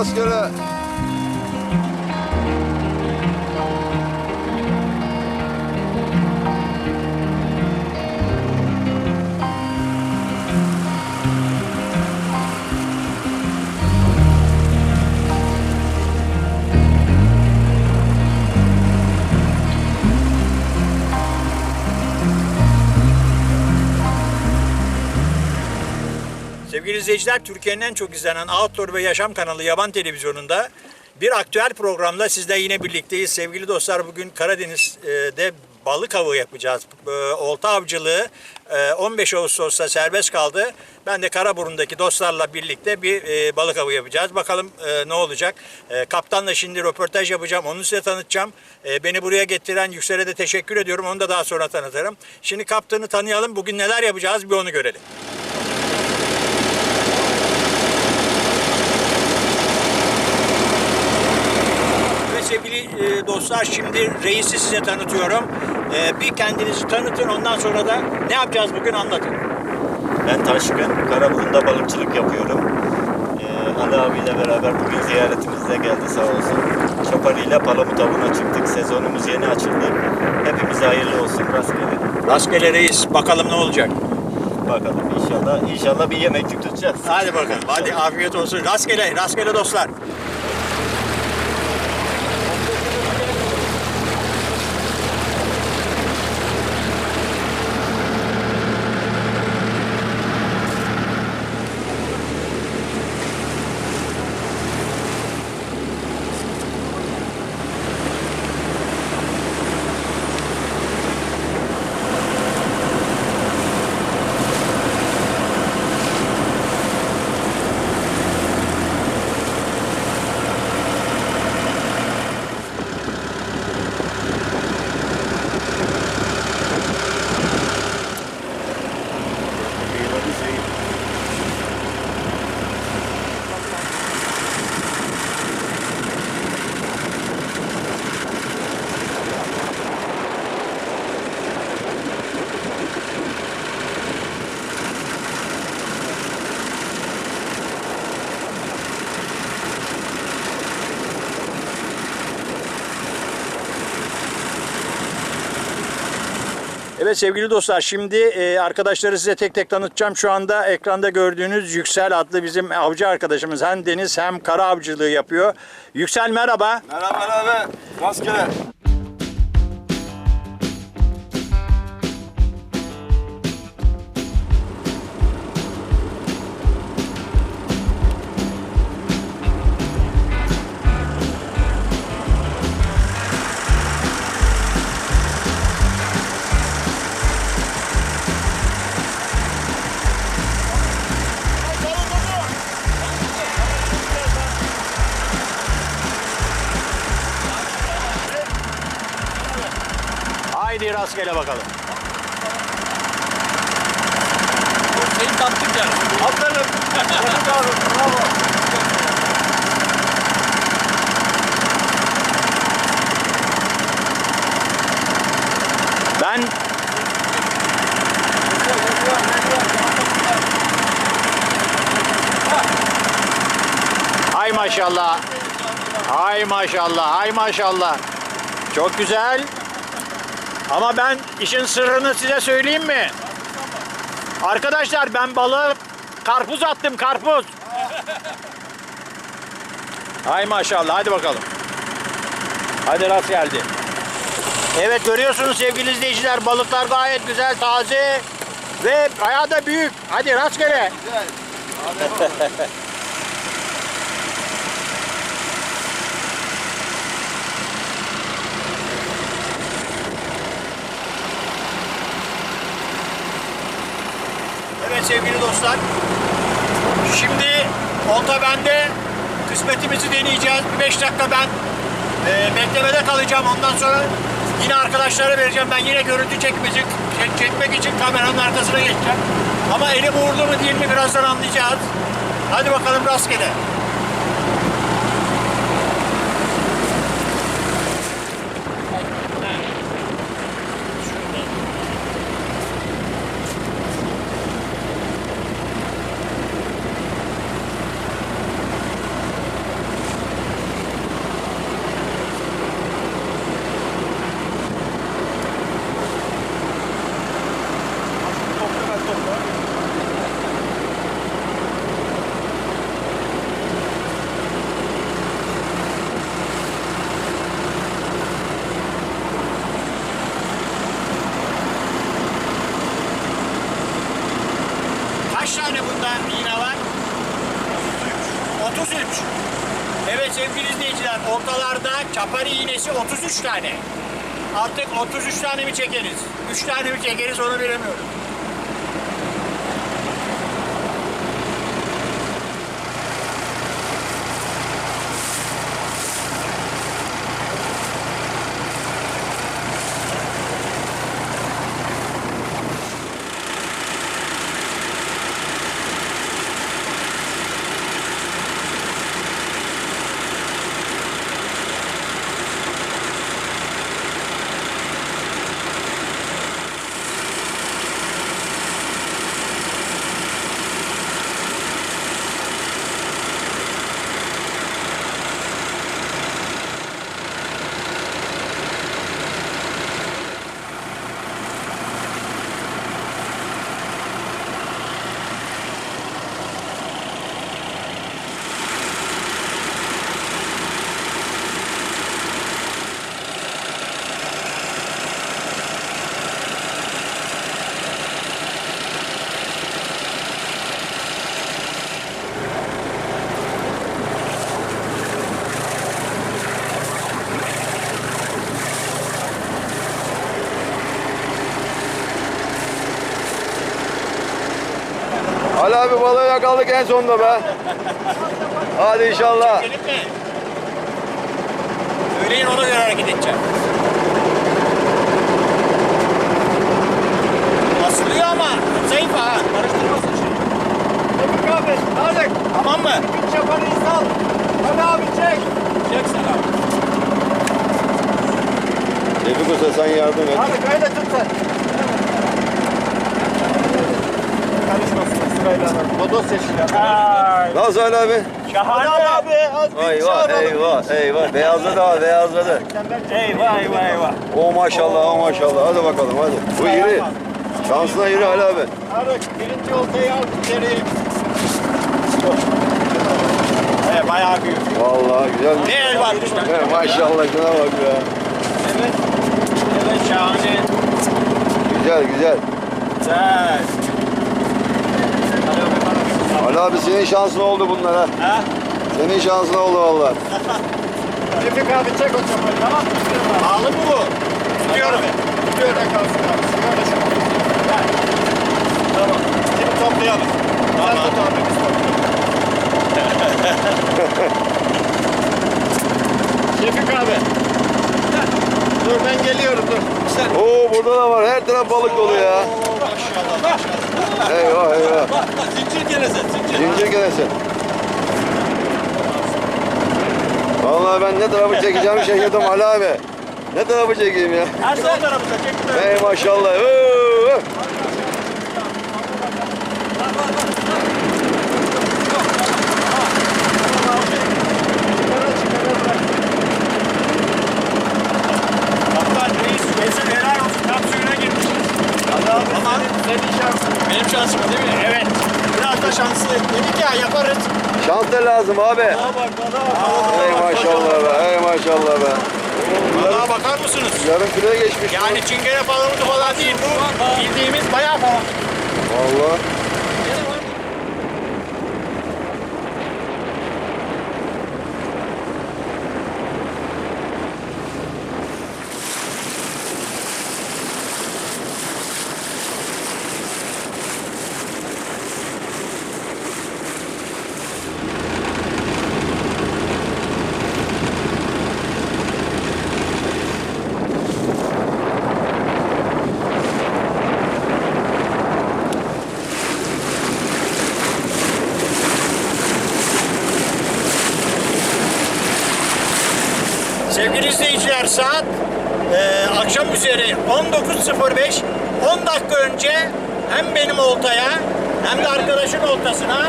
Hadi izleyiciler, Türkiye'nin en çok izlenen Outdoor ve Yaşam kanalı Yaban Televizyonu'nda bir aktüel programda sizle yine birlikteyiz. Sevgili dostlar bugün Karadeniz'de balık avı yapacağız. Ee, Olta avcılığı e, 15 Ağustos'ta serbest kaldı. Ben de Karaburun'daki dostlarla birlikte bir e, balık avı yapacağız. Bakalım e, ne olacak. E, Kaptanla şimdi röportaj yapacağım. Onu size tanıtacağım. E, Beni buraya getiren Yüksel'e de teşekkür ediyorum. Onu da daha sonra tanıtırım. Şimdi kaptanı tanıyalım. Bugün neler yapacağız bir onu görelim. Sevgili e, dostlar şimdi reisi size tanıtıyorum. E, bir kendinizi tanıtın ondan sonra da ne yapacağız bugün anlatın. Ben Taşkın, Karaburun'da balıkçılık yapıyorum. Ee, Ali abiyle beraber bugün ziyaretimize geldi sağ olsun. Çapari ile Palamut avına çıktık. Sezonumuz yeni açıldı. Hepimize hayırlı olsun rastgele. Rastgele reis bakalım ne olacak. Bakalım inşallah inşallah bir yemeklik tutacağız. Hadi bakalım hadi afiyet olsun. Rastgele rastgele dostlar. Evet sevgili dostlar şimdi e, arkadaşları size tek tek tanıtacağım. Şu anda ekranda gördüğünüz Yüksel adlı bizim avcı arkadaşımız hem deniz hem kara avcılığı yapıyor. Yüksel merhaba. Merhaba merhaba. Rastgele. Haydi rastgele bakalım. Seni tattık yani. Aferin. Bravo. Ben Hay maşallah. Hay maşallah. Hay maşallah. Çok güzel. Ama ben işin sırrını size söyleyeyim mi? Arkadaşlar ben balığı karpuz attım karpuz. Hay maşallah hadi bakalım. Hadi rast geldi. Evet görüyorsunuz sevgili izleyiciler balıklar gayet güzel taze ve bayağı da büyük. Hadi rastgele. Evet sevgili dostlar. Şimdi olta bende. Kısmetimizi deneyeceğiz. Bir beş dakika ben e, beklemede kalacağım. Ondan sonra yine arkadaşlara vereceğim. Ben yine görüntü çekmecik, çek- çekmek için kameranın arkasına geçeceğim. Ama elim uğurlu mu değil mi birazdan anlayacağız. Hadi bakalım rastgele. Kaç tane bundan iğne var? 33. Evet sevgili izleyiciler ortalarda çapari iğnesi 33 tane. Artık 33 tane mi çekeriz? 3 tane mi çekeriz onu bilemiyorum. Ali balığı yakaladık en sonunda be. Hadi inşallah. Gelin mi? Söyleyin ona göre hareket edeceğim. Asılıyor ama zayıf ha. Karıştırmasın şimdi. Tebrik abi. Hadi. Tamam mı? Bir çaparıyı sal. Hadi abi çek. Çek sen abi. Tevfik Usta sen yardım et. Hadi kayda tut sen. Karışmasın Ali abi? Şahane abi. Az Eyvah eyvah eyvah. Beyazladı abi beyazladı. Eyvah eyvah eyvah. O maşallah o maşallah. Hadi bakalım hadi. Bu iri. Şansına iri Ali abi. Hadi birinci oltayı al içeri. Evet bayağı büyük. Vallahi güzel. Ne el varmış lan? He, maşallah şuna bak ya. Evet. Evet şahane. Güzel güzel. Güzel. Ali abi senin şansın oldu bunlar ha. Ha? Senin şansın oldu vallahi. Tevfik abi çek o çapayı tamam mı? Pahalı mı bu? Tutuyorum. Tutuyorum kalsın abi. Sigara. Tamam. Şimdi toplayalım. Tamam. Sen tut abi biz. Şefik abi. Dur ben geliyorum dur. Sen. Oo burada da var. Her taraf balık dolu ya. Maşallah maşallah. Eyvah eyvah. Zincir gelese zincir. Zincir gelesi. Vallahi ben ne tarafı çekeceğimi şaşırdım Ali abi. Ne tarafı çekeyim ya? Her sol tarafımıza çek. Ey maşallah. Oo. Kaptan reis reisi helal olsun. Tam suyuna girmiş. Hadi abi. Ama senin şansın. Benim şansım değil mi? Evet. Biraz da şanslı. Dedik ya yaparız. Da lazım abi. bak bana bak. Ey maşallah be. Ey maşallah be. Bana bakar mısınız? Yarım kiloya geçmiş. Yani çingene palamutı falan değil bu. Bildiğimiz bayağı palamut. Vallahi. İzleyiciler saat e, akşam üzeri 19.05 10 dakika önce hem benim oltaya hem de arkadaşın oltasına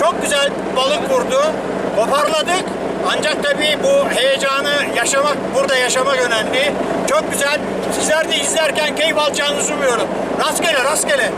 çok güzel balık vurdu. Toparladık. Ancak tabii bu heyecanı yaşamak, burada yaşamak önemli. Çok güzel. Sizler de izlerken keyif alacağınızı umuyorum. Rastgele, rastgele.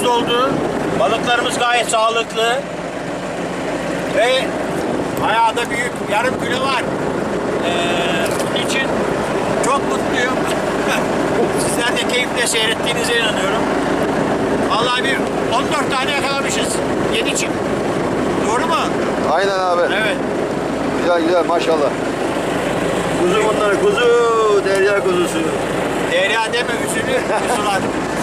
Livarımız doldu. Balıklarımız gayet sağlıklı. Ve bayağı da büyük yarım kilo var. Ee, bunun için çok mutluyum. Sizler de keyifle seyrettiğinize inanıyorum. Vallahi bir 14 tane yakalamışız. 7 çift. Doğru mu? Aynen abi. Evet. Güzel güzel maşallah. Kuzu bunlar kuzu. Derya kuzusu. Derya deme üzülü kuzular.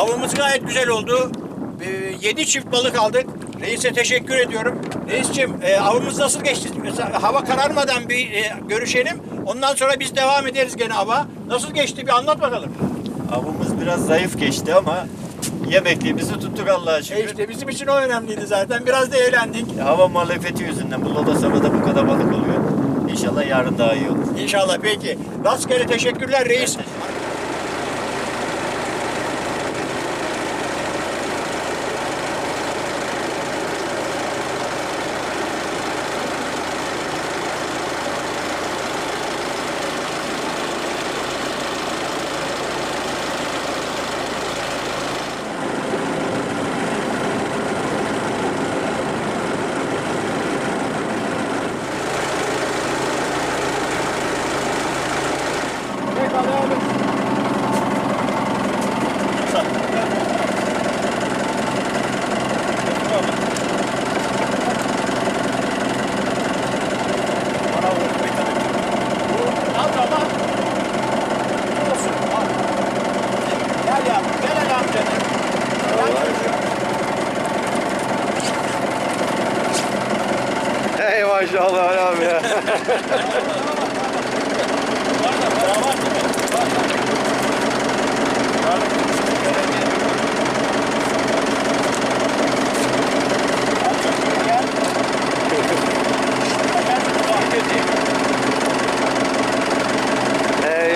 Avımız gayet güzel oldu. 7 çift balık aldık. Reis'e teşekkür ediyorum. Reis'ciğim e, avımız nasıl geçti? Hava kararmadan bir e, görüşelim. Ondan sonra biz devam ederiz gene ava. Nasıl geçti bir anlat bakalım. Avımız biraz zayıf geçti ama yemekliğimizi tuttuk Allah'a E şükür. işte bizim için o önemliydi zaten. Biraz da eğlendik. Hava muhalefeti yüzünden bu Lodosova'da bu kadar balık oluyor. İnşallah yarın daha iyi olur. İnşallah peki. Rastgele teşekkürler reis. Al tamam. Olsun. al. Gel ya. Gel hele amcanım. Gel çocuğum. Hey maşallah Ali abi Hey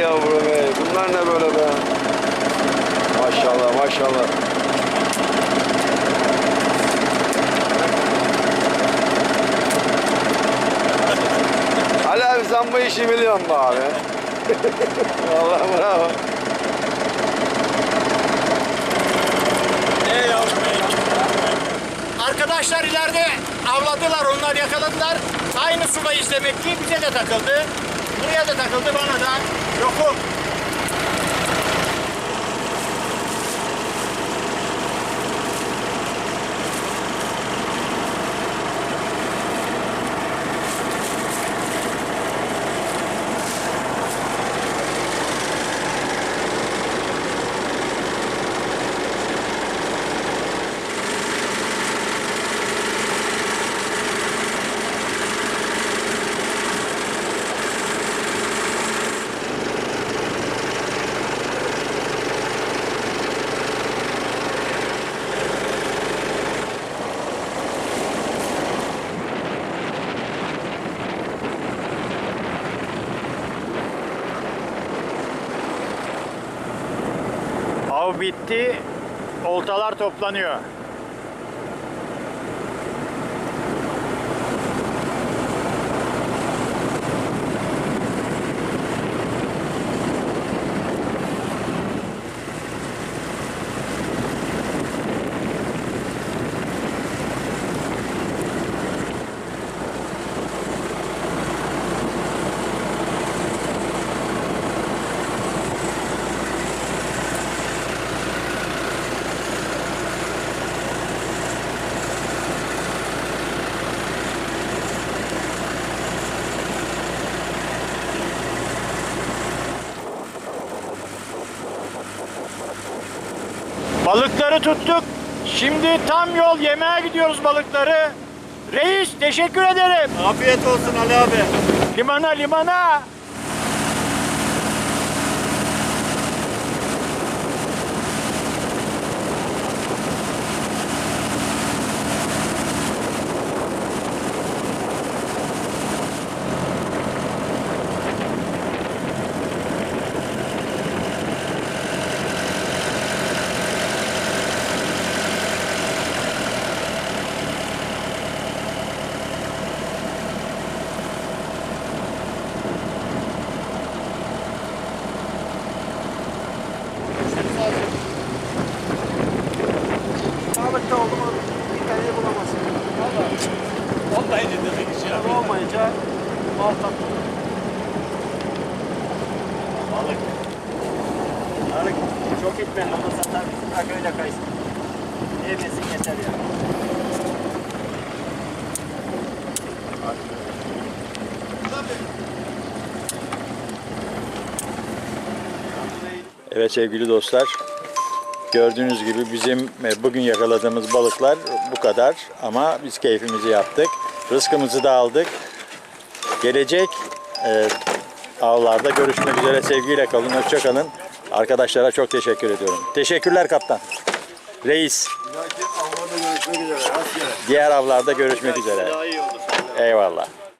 yavrum hey. Bunlar ne böyle be? Maşallah maşallah. Ali abi sen bu işi biliyorsun be abi. Allah bravo. Ey. Arkadaşlar ileride avladılar, onlar yakaladılar. Aynı suda izlemek ki bize de takıldı. Buraya da takıldı, bana da. Yokum. Bitti, oltalar toplanıyor. Balıkları tuttuk. Şimdi tam yol yemeğe gidiyoruz balıkları. Reis teşekkür ederim. Afiyet olsun Ali abi. Limana limana. Evet sevgili dostlar. Gördüğünüz gibi bizim e, bugün yakaladığımız balıklar bu kadar ama biz keyfimizi yaptık. Rızkımızı da aldık. Gelecek e, avlarda görüşmek üzere. Sevgiyle kalın, hoşça kalın. Arkadaşlara çok teşekkür ediyorum. Teşekkürler kaptan. Reis. Diğer avlarda görüşmek üzere. Eyvallah.